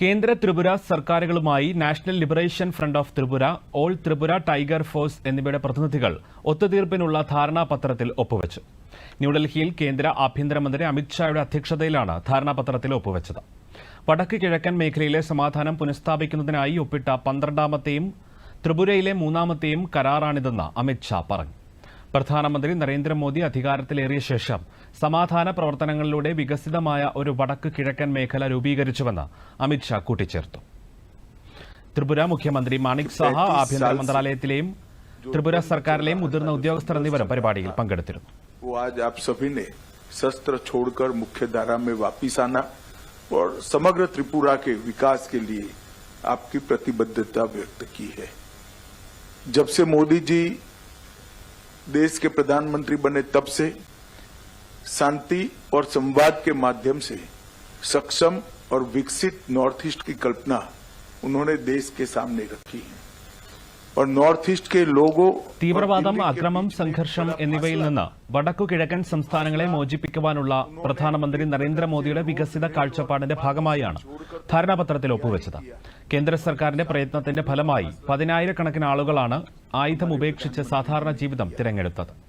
കേന്ദ്ര Tripura സർക്കാരുകളുമായി national liberation front of Tripura all Tripura tiger force എന്നിവയുടെ പ്രതിനിധികൾ ഒത്തുതീർപ്പിനുള്ള ധാരണാപത്രത്തിൽ ഒപ്പുവച്ചു. ന്യൂഡൽഹിയിൽ കേന്ദ്ര ആഭ്യന്തരമന്ത്രി അമിത്ഷായുടെ അധ്യക്ഷതയിലാണ് ധാരണാപത്രത്തിൽ ഒപ്പുവച്ചത്. വടക്ക് കിഴക്കൻ മേഖലയിലെ സമാധാനം പുനഃസ്ഥാപിക്കുന്നതിനായി ഒപ്പിട്ട പന്ത്രണ്ടാമത്തെയും ത്രിപുരയിലെ മൂന്നാമത്തെയും കരാറാണിതെന്ന് അമിത്ഷാ പറഞ്ഞു. പ്രധാനമന്ത്രി നരേന്ദ്രമോദി അധികാരത്തിലേറിയ ശേഷം സമാധാന പ്രവർത്തനങ്ങളിലൂടെ വികസിതമായ ഒരു വടക്ക് കിഴക്കൻ മേഖല രൂപീകരിച്ചുവെന്ന് അമിത്ഷാ കൂട്ടിച്ചേർത്തു ത്രിപുര മുഖ്യമന്ത്രി മാണിക് സാഹ ആഭ്യന്തര മന്ത്രാലയത്തിലെയും ത്രിപുര സർക്കാരിലെയും മുതിർന്ന ഉദ്യോഗസ്ഥർ എന്നിവരും പരിപാടിയിൽ പങ്കെടുത്തിരുന്നു वो आज आप सभी ने शस्त्र छोड़कर मुख्य धारा में वापिस आना और समग्र त्रिपुरा के विकास के लिए आपकी प्रतिबद्धता व्यक्त की है जब से मोदी जी देश के प्रधानमंत्री बने तब से शांति और संवाद के माध्यम से सक्षम और विकसित नॉर्थ ईस्ट की कल्पना उन्होंने देश के सामने रखी है। തീവ്രവാദം അക്രമം സംഘർഷം എന്നിവയിൽ നിന്ന് വടക്കു കിഴക്കൻ സംസ്ഥാനങ്ങളെ മോചിപ്പിക്കുവാനുള്ള പ്രധാനമന്ത്രി നരേന്ദ്രമോദിയുടെ വികസിത കാഴ്ചപ്പാടിന്റെ ഭാഗമായാണ് ധാരണാപത്രത്തിൽ ഒപ്പുവെച്ചത്. കേന്ദ്ര സർക്കാരിന്റെ പ്രയത്നത്തിന്റെ ഫലമായി പതിനായിരക്കണക്കിന് ആളുകളാണ് ആയുധം ഉപേക്ഷിച്ച് സാധാരണ ജീവിതം തിരഞ്ഞെടുത്തത്.